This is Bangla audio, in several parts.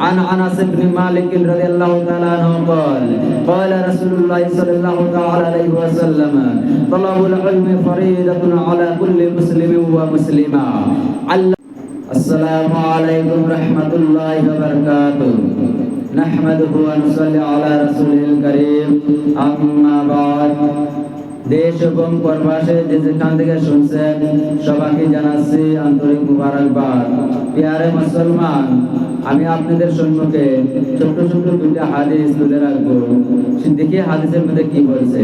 عن أنس بن مالك رضي الله تعالى عنه قال قال رسول الله صلى الله تعالى عليه وسلم طلب العلم فريضة على كل مسلم ومسلمة. السلام عليكم ورحمة الله وبركاته. نحمده ونصلي على رسوله الكريم. أما بعد. দেশ এবং পরবাসে যেখান থেকে শুনছেন সবাইকে জানাচ্ছি আন্তরিক মুবারকবাদ। পেয়ারে মুসলমান, আমি আপনাদের সম্মুখে ছোট্ট ছোট্ট দুইটা হাদিস তুলে রাখব। দেখি হাদিসের মধ্যে কি বলছে?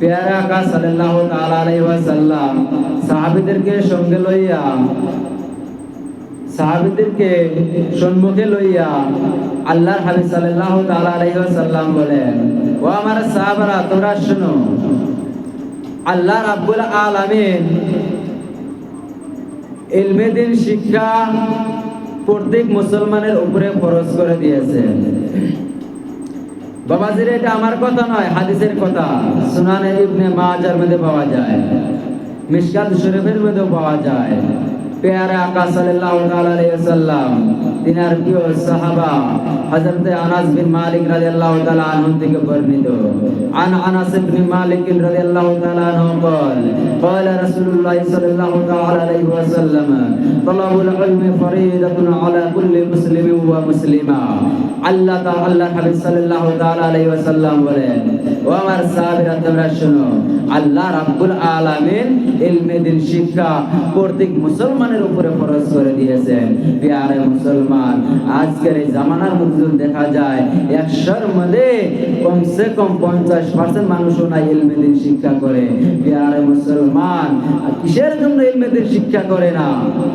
পেয়ারে তাআলা আলাইহি ওয়াসাল্লাম সাহাবীদেরকে সঙ্গে লইয়া, সাহাবীদেরকে সম্মুখে লইয়া আল্লাহর হাবিব সাল্লাল্লাহু তাআলা আলাইহি বলেন, ও আমার সাহাবারা, তোমরা শোনো আল্লাহ রাব্বুল আলামিন ইলমে দিন শিক্ষা প্রত্যেক মুসলমানের উপরে ফরজ করে দিয়েছেন বাবাজির এটা আমার কথা নয়, হাদিসের কথা। সুনানে ইবনে মাজার মধ্যে পাওয়া যায়, মিশকাত শরীফের মধ্যেও পাওয়া যায়। পেয়ারা আকাশ তাআলা আলাইহি ওয়াসাল্লাম তিনার প্রিয় সাহাবা হযরত আনাস বিন মালিক রাদিয়াল্লাহু তাআলা আনহু থেকে বর্ণিত আন আনাস বিন মালিক রাদিয়াল্লাহু তাআলা আনহু قال قال رسول الله صلى الله تعالى عليه وسلم طلب العلم فريضة على كل مسلم ومسلمة আল্লাহ তাআলা আল্লাহ হাবিব সাল্লাল্লাহু তাআলা আলাইহি ওয়াসাল্লাম বলেন ও আমার সাহাবীরা তোমরা শোনো আল্লাহ রাব্বুল আলামিন ইলমে দিন শিক্ষা প্রত্যেক মুসলমানের উপরে ফরজ করে দিয়েছেন প্রিয় মুসলমান আজকের এই জামানার মধ্যে দেখা যায় একশোর মধ্যে কমসে কম পঞ্চাশ পার্সেন্ট মানুষও না ইলমেদিন শিক্ষা করে। বিহারে মুসলমান কিসের জন্য ইলমেদিন শিক্ষা করে না?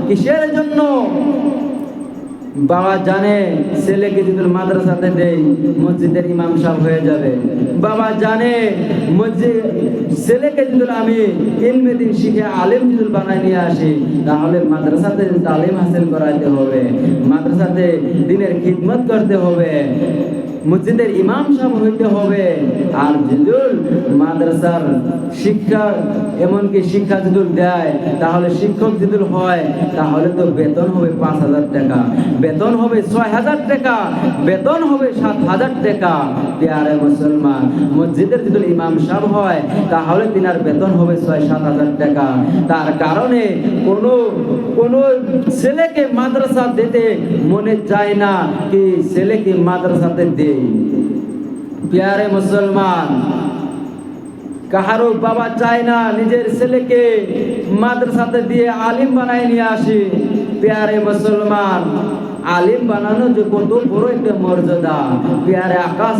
কিসের জন্য? বাবা জানে ছেলেকে যদি মাদ্রাসাতে দেই মসজিদের ইমাম সাহেব হয়ে যাবে। বাবা জানে মসজিদ, ছেলেকে যদি আমি ইলমে দিন শিখে আলেম যদি বানায় নিয়ে আসি, তাহলে মাদ্রাসাতে তালিম হাসিল করাইতে হবে, মাদ্রাসাতে দিনের খিদমত করতে হবে। মসজিদের ইমাম সাহেব হইতে হবে। আর যদুল মাদ্রাসার শিক্ষা, এমনকি শিক্ষা যদুল দেয়, তাহলে শিক্ষক যদুল হয়, তাহলে তো বেতন হবে পাঁচ হাজার টাকা। বেতন হবে ছয় হাজার টাকা, বেতন হবে সাত হাজার টাকা। পেয়ারে মুসলমান, মসজিদের যদি ইমাম সাহেব হয়, তাহলে তিনার বেতন হবে ছয় সাত হাজার টাকা। তার কারণে কোনো কোনো ছেলেকে মাদ্রাসা দিতে মনে চায় না, কি ছেলেকে মাদ্রাসাতে দেই পেয়ারে মুসলমান কাহারও বাবা চায় না নিজের ছেলেকে মাদ্রাসাতে দিয়ে আলিম বানায় নিয়ে আসি। পেয়ারে মুসলমান, আলিম বানানো যে কত বড় একটা মর্যাদা। পেয়ারে আকাশ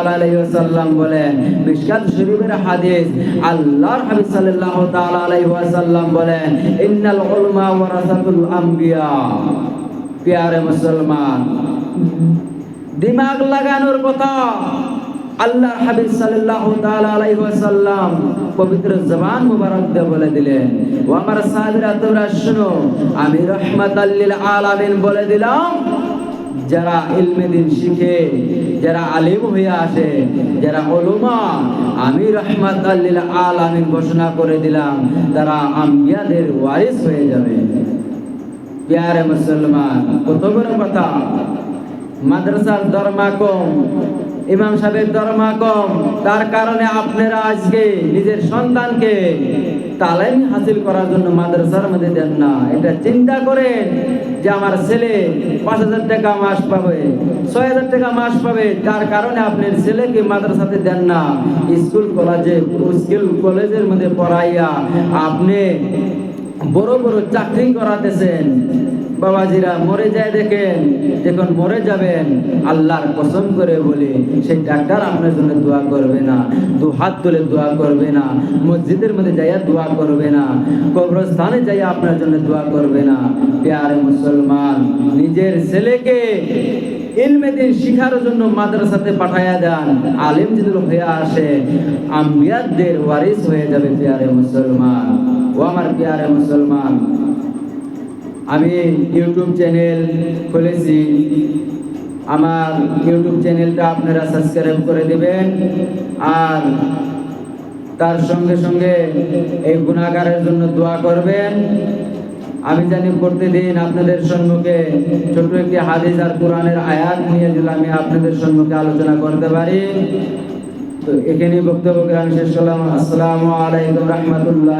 আলাইহি ওয়াসাল্লাম বলেন, মিশকাত শরীফের হাদিস আল্লাহর হাবিব আলাইহি ওয়াসাল্লাম বলেন, ইন্নাল উলমা ওয়ারাসাতুল আম্বিয়া। পেয়ারে মুসলমান দিমাগ লাগানোর কথা। আল্লাহ হাবিব সাল্লাল্লাহু তাআলা আলাইহি ওয়াসাল্লাম পবিত্র জবান মুবারক দিয়ে বলে দিলেন, ও আমার সাহাবীরা, তোমরা শুনো, আমি রাহমাতাল লিল আলামিন বলে দিলাম, যারা ইলমে দিন শিখে, যারা আলিম হয়ে আসে, যারা ওলুমা আমি রাহমাতাল লিল আলামিন ঘোষণা করে দিলাম, তারা আম্বিয়াদের ওয়ারিস হয়ে যাবে। প্যারে মুসলমান, কত বড় কথা। মাদ্রাসার দরমা কম, ইমাম সাহেবের দরমা কম, তার কারণে আপনারা আজকে নিজের সন্তানকে তালিম হাসিল করার জন্য মাদ্রাসার মধ্যে দেন না। এটা চিন্তা করেন যে আমার ছেলে পাঁচ হাজার টাকা মাস পাবে, ছয় হাজার টাকা মাস পাবে, তার কারণে আপনার ছেলেকে মাদ্রাসাতে দেন না। স্কুল কলেজে, স্কুল কলেজের মধ্যে পড়াইয়া আপনি বড় বড় চাকরি করাতেছেন। বাবাজিরা মরে যায় দেখেন, যখন মরে যাবেন, আল্লাহর কসম করে বলি, সেই ডাক্তার আপনার জন্য দোয়া করবে না, দু হাত তুলে দোয়া করবে না, মসজিদের মধ্যে যাইয়া দোয়া করবে না, কবরস্থানে যাইয়া আপনার জন্য দোয়া করবে না। প্যারে মুসলমান, নিজের ছেলেকে ইলমে দিন শিখার জন্য মাদ্রাসাতে পাঠাইয়া দেন, আলিম যদি হয়ে আসে, আম্বিয়াদের ওয়ারিস হয়ে যাবে প্যারে মুসলমান। ও আমার প্যারে মুসলমান আমি ইউটিউব চ্যানেল খুলেছি। আমার ইউটিউব চ্যানেলটা আপনারা সাবস্ক্রাইব করে দিবেন। আর তার সঙ্গে সঙ্গে এই গুণাগারের জন্য দোয়া করবেন। আমি জানি প্রতিদিন আপনাদের সম্মুখে ছোট একটি হাদিস আর কোরআনের আয়াত নিয়ে যদি আমি আপনাদের সম্মুখে আলোচনা করতে পারি, তো এখানে বক্তব্য আমি শেষ করলাম। আসসালামু আলাইকুম রহমতুল্লাহ